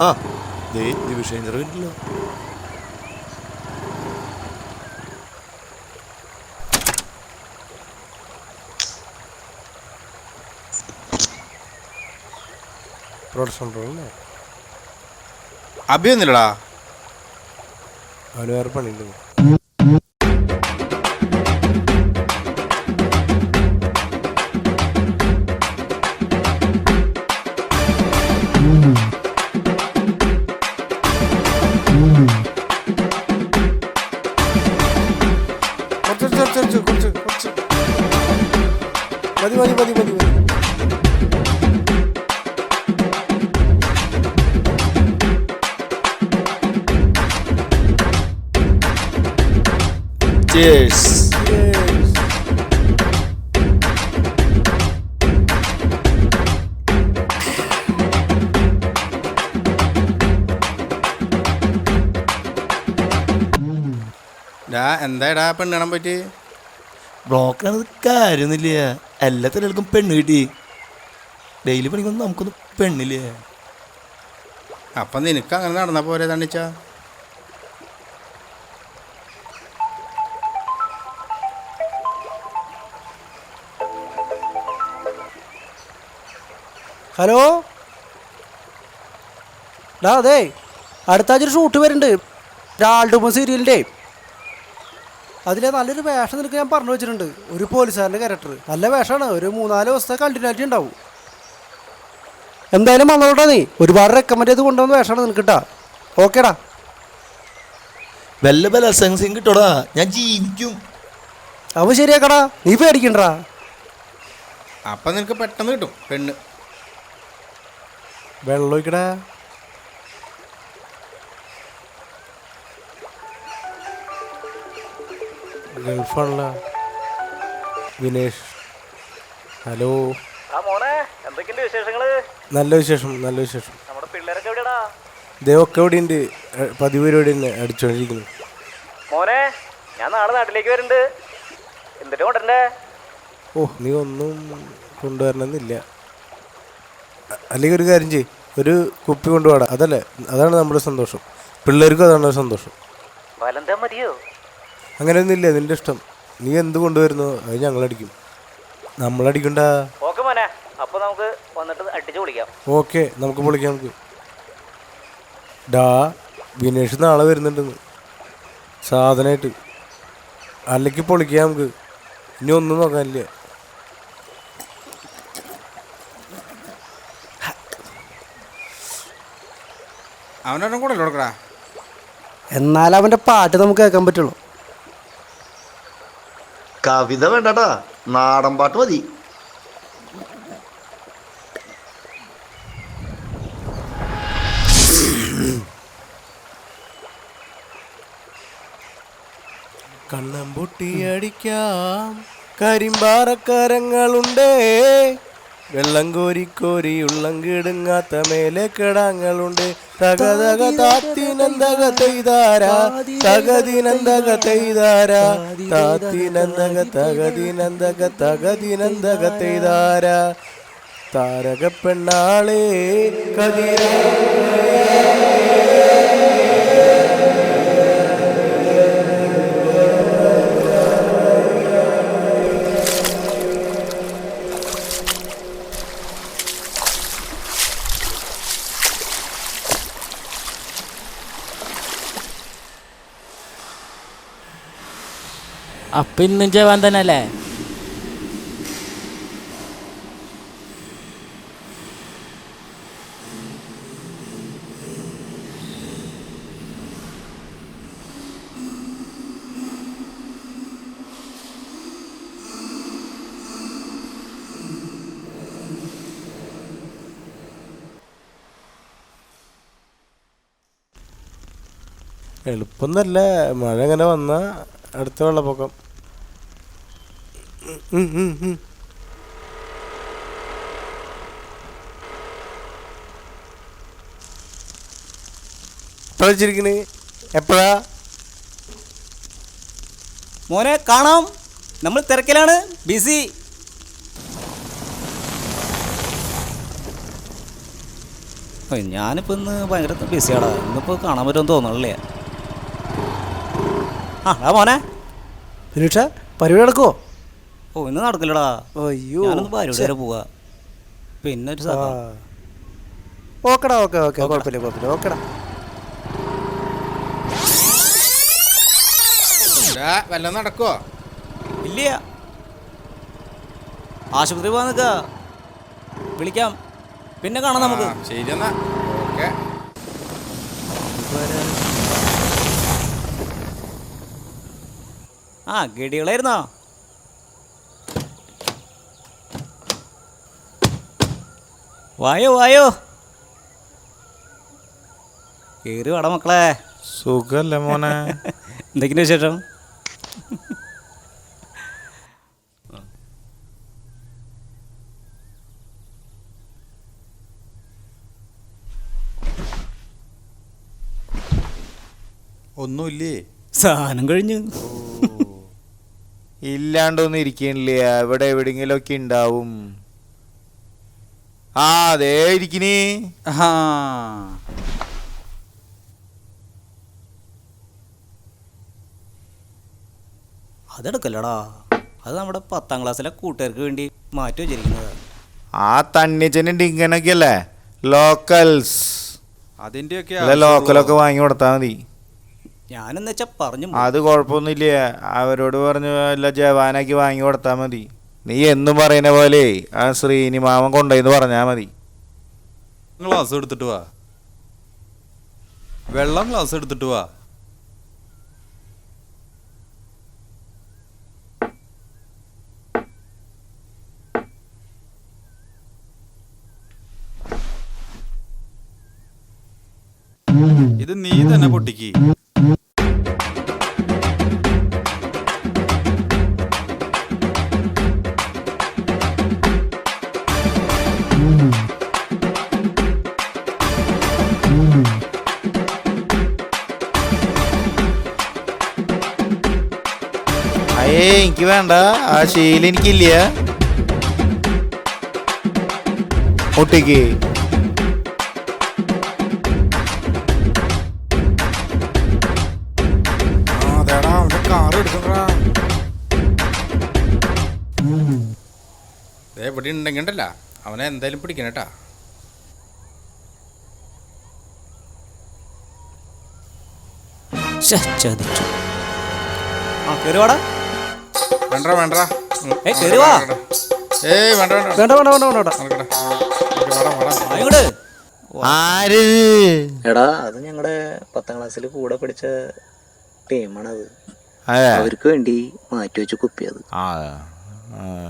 ആ. ദേ ദിവിഷേന്ദ്ര വീട്ടിലോ പ്രൊഡക്ഷൻ റോളല്ലേ അഭിയൊന്നുമില്ലടാ അവന് വേറെ പണിയുണ്ട്. മതി മതി മതി മതി. മതി ചേഴ്സ് Yes. ഡാ എന്താടാ പെണ്ണ് കാണാൻ പറ്റി ബ്ലോക്കാണത് കാര്യമൊന്നുമില്ല. എല്ലാ തലകൾക്കും പെണ്ണ് കിട്ടി. ഡെയിലി പണിക്കൊന്നും നമുക്കൊന്നും പെണ്ണില്ലേ? അപ്പം നിനക്ക് അങ്ങനെ നടന്ന പോരെ തണ്ണിച്ച? ഹലോ? ഡാ അതെ. അടുത്ത ആഴ്ച ഒരു ഷൂട്ട് വരുന്നുണ്ട്. രാൾഡുമ സീരിയലിന്റെ അതിലെ നല്ലൊരു വേഷം നിനക്ക് ഞാൻ പറഞ്ഞു വെച്ചിട്ടുണ്ട്. ഒരു പോലീസുകാരന്റെ ക്യാരക്ടർ നല്ല വേഷമാണ്. ഒരു മൂന്നാൽ ദിവസത്തെ കണ്ടിന്യൂറ്റി ഉണ്ടാവും. എന്തായാലും വന്നോട്ടാ നീ. ഒരുപാട് റെക്കമെൻഡ് ചെയ്ത് കൊണ്ടുവന്ന വേഷമാണ് നിനക്ക് കിട്ടാ ഓക്കേടാ വല്ല സെൻസിങ് കിട്ടോടാ. ഞാൻ ജീവിക്കും. അവ ശരിയാക്കടാ. നീ പേടിക്കണ്ടാ. അപ്പം നിനക്ക് പെട്ടെന്ന് കിട്ടും. പെണ്ണ്. വെള്ളം ഒഴിക്കടാ. ഗൾഫാണല്ലോ. വിനേഷ്. ഹലോ. ആ മോനെ എന്തൊക്കെയുണ്ട് വിശേഷങ്ങൾ? നല്ല വിശേഷം നല്ല വിശേഷം. നമ്മുടെ പിള്ളേരൊക്കെ എവിടെയാടാ? ദേവൊക്കെ ഇവിടെ ഉണ്ട് പതിവ് പരിപാടി തന്നെ അടിച്ചോണ്ടിരിക്കുന്നു. മോനെ ഞാൻ നാളെ നാട്ടിലേക്ക് വരുന്നുണ്ട് എന്തിട്ട് കൊണ്ടുവരണ്ടേ ഓ നീ ഒന്നും കൊണ്ടുവരണമെന്നില്ല. അല്ലെങ്കിൽ ഒരു കാര്യം ചെയ് ഒരു കുപ്പി കൊണ്ടുപോടാ അതല്ലേ അതാണ് നമ്മുടെ സന്തോഷം. പിള്ളേർക്കും അതാണ് സന്തോഷം. മതിയോ? അങ്ങനെയൊന്നും ഇല്ല നിന്റെ ഇഷ്ടം. നീ എന്ത് കൊണ്ടുവരുന്നു അത് ഞങ്ങളടിക്കും. നമ്മളടിക്കണ്ട? ഓക്കെ മോനെ അപ്പൊ നമുക്ക് വന്നിട്ട് അടിച്ചു പൊളിക്കാം. ഓക്കെ നമുക്ക് പൊളിക്കാം നമുക്ക്. ഡാ വിനേഷ് നാളെ വരുന്നുണ്ടെന്ന്. സാധനമായിട്ട് അല്ലെങ്കിൽ പൊളിക്കാം നമുക്ക്. ഇനി ഒന്നും നോക്കാനില്ല. അവനൊന്നും കൂടെ എന്നാലും എന്നാൽ അവന്റെ പാട്ട് നമുക്ക് കേൾക്കാൻ പറ്റുള്ളൂ. കവിത വേണ്ടട്ടാ. നാടൻ പാട്ട് മതി. കണ്ണം പൊട്ടിയടിക്കാം കരിമ്പാറക്കരങ്ങളുണ്ടേ. വെള്ളം കോരി ഉള്ളം കിടുങ്ങാത്ത മേലെ കിടാങ്ങളുണ്ട് തകതക താത്തിനന്തക തെയ്താര തകതിനന്തക തെയ്താര താത്തിനന്തക തകതിനന്തക തകതിനന്തക താരക പെണ്ണാളേ കതിര അപ്പൊ ഇന്നും ജവാൻ തന്നെ അല്ലേ എളുപ്പം മഴ അങ്ങനെ വന്ന അടുത്ത വെള്ളപ്പൊക്കം. വെച്ചിരിക്കണ് എപ്പോഴാ? മോനെ കാണാം. നമ്മൾ തിരക്കിലാണ്. ബിസി. ഞാനിപ്പോ ഇന്ന് ഭയങ്കര ബിസിയാടാ. ഇന്നിപ്പോ കാണാൻ പറ്റുമെന്ന് തോന്നണില്ലേ? ആ ആ മോനെ. ദിനീഷ പരിപാടി നടക്കുവോ? ഓ ഇന്ന് നടക്കില്ലടാ. അയ്യോ ഞാനൊന്ന് പരിപാടി വരെ പോവാ. പിന്നെ ഒരു. സാധനം ഓക്കെടാ ഓക്കെ ഓക്കെ. കുഴപ്പമില്ല കുഴപ്പമില്ല. ഓക്കെടാ. വല്ലതും നടക്കുവോ? ഇല്ല. ആശുപത്രി പോവാൻ നിൽക്ക വിളിക്കാം. പിന്നെ കാണാം നമുക്ക്. ശരി എന്നാ. ഓക്കെ. ആ ഗഡികളായിരുന്നോ വായോ വായോ. കേറി വാട മക്കളെ. സുഖല്ലേ മോനെ? എന്തൊക്കെയുണ്ട് വിശേഷം? ഒന്നുമില്ലേ? സാധനം കഴിഞ്ഞു. ഇല്ലാണ്ടൊന്നും ഇരിക്കണില്ല? എവിടെ എവിടെങ്കിലൊക്കെ ഒക്കെ ഉണ്ടാവും. ആ അതേ ഇരിക്കണേ. ആ. അതെടുക്കല്ലടാ. അത് നമ്മുടെ പത്താം ക്ലാസ്സിലെ കൂട്ടുകാർക്ക് വേണ്ടി മാറ്റി വെച്ചിരിക്കുന്നത്. ആ തണ്ണിച്ചനുണ്ട് ഇങ്ങനൊക്കെയല്ലേ? ലോക്കൽസ് അതിന്റെയൊക്കെ അല്ല ലോക്കലൊക്കെ വാങ്ങി കൊടുത്താൽ മതി. ഞാനെന്ന് വെച്ചാ പറഞ്ഞു അത് കുഴപ്പമൊന്നുമില്ല. അവരോട് പറഞ്ഞു അല്ല ജവാനാക്കി വാങ്ങി കൊടുത്താൽ മതി. നീ എന്നും പറയുന്ന പോലെ ആ ശ്രീനിമാമൻ കൊണ്ടുപോയിന്ന് പറഞ്ഞാ മതി. ഗ്ലാസ് എടുത്തിട്ട് വാ. വെള്ളം ഗ്ലാസ് എടുത്തിട്ട് വാ. ഇത് നീ തന്നെ പൊട്ടിക്ക്. അയ്യേ എനിക്ക് വേണ്ട. ആ ശീലം എനിക്കില്ല. ഒട്ടിക്ക്. ഉണ്ടെങ്കിൽ ഉണ്ടല്ല. അവനെ എന്തായാലും പിടിക്കണം കേട്ടാ. ശ്ശെ, ചതിച്ചു. ആ കേറി വാടാ. വേണ്ട വേണ്ട. ഏയ്, കേറി വാ. ഏയ് വേണ്ട വേണ്ട. വേണ്ട വേണ്ട വേണ്ട വേണ്ട. വേണ്ട നടക്കട്ടെ. ഇങ്ങോട്ട് വാടാ, വാടാ. അങ്ങോട്ട് ആര്? എടാ അത് ഞങ്ങളുടെ പത്താം ക്ലാസ്സിൽ കൂടെ പഠിച്ച ടീമാണത് അത്. അവർക്ക് വേണ്ടി മാറ്റി വെച്ച് കുപ്പിയത്.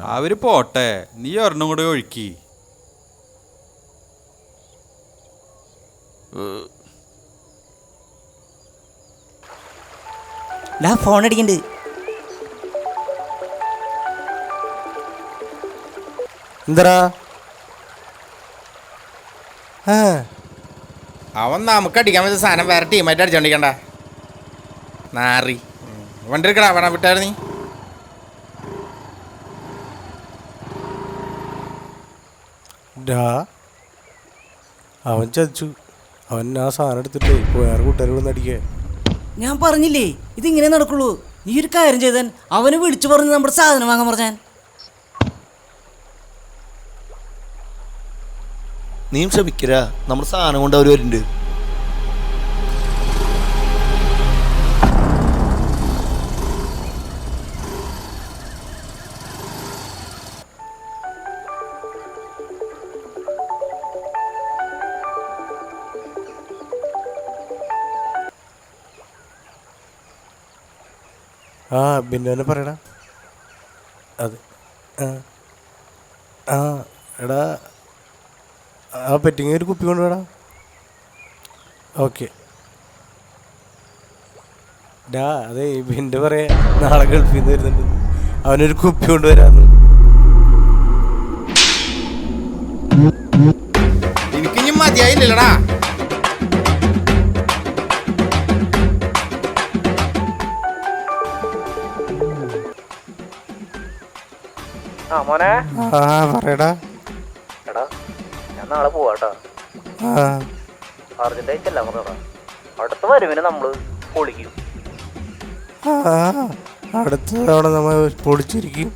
അവർ പോട്ടെ. നീ ഒരെണ്ണം കൂടെ ഒഴുക്കി. ഫോൺ അടിക്കണ്ട്. എന്തടാ അവൻ നമുക്ക് അടിക്കാൻ പറ്റിയ സാധനം വേറെ ടീമായിട്ട് അടിച്ചോണ്ടിരിക്കണ്ട. നാറി. വണ്ടി എടുക്കടാ വേണം വിട്ടായിരുന്നു നീ? അവൻ ചതിച്ചു. അവൻ ആ സാധനം എടുത്തിട്ടേ വേറെ കൂട്ടുകാരോട് അടിക്കേ? ഞാൻ പറഞ്ഞില്ലേ ഇതിങ്ങനെ നടക്കുള്ളൂ. നീ ഒരു കാര്യം ചെയ്താൻ അവനെ വിളിച്ചു പറഞ്ഞ് നമ്മുടെ സാധനം വാങ്ങാൻ പറഞ്ഞാൻ. നീയും ക്ഷമിക്കര. നമ്മൾ സാധനം കൊണ്ട് അവർ വരുന്നുണ്ട്. ആ ബിന്നുവിനെ പറയടാ. അതെ ആ ആ എടാ ആ പെറ്റിങ് ഒരു കുപ്പി കൊണ്ടുവേടാ ഓക്കെ. ഡാ അതെ ബിന്റെ പറയാ നാളെ ഗൾഫിൽ നിന്ന് വരുന്നുണ്ട്. അവനൊരു കുപ്പി കൊണ്ടുവരാന്ന് എനിക്കിനി മതിയായില്ലടാ ആ മോനെ. ആ പറയടാ. നാളെ പോവാട്ടോ പറഞ്ഞതാ അടുത്ത വരുവിന് നമ്മൾ പൊളിക്കും. അടുത്ത തവണ നമ്മൾ പൊളിച്ചിരിക്കും.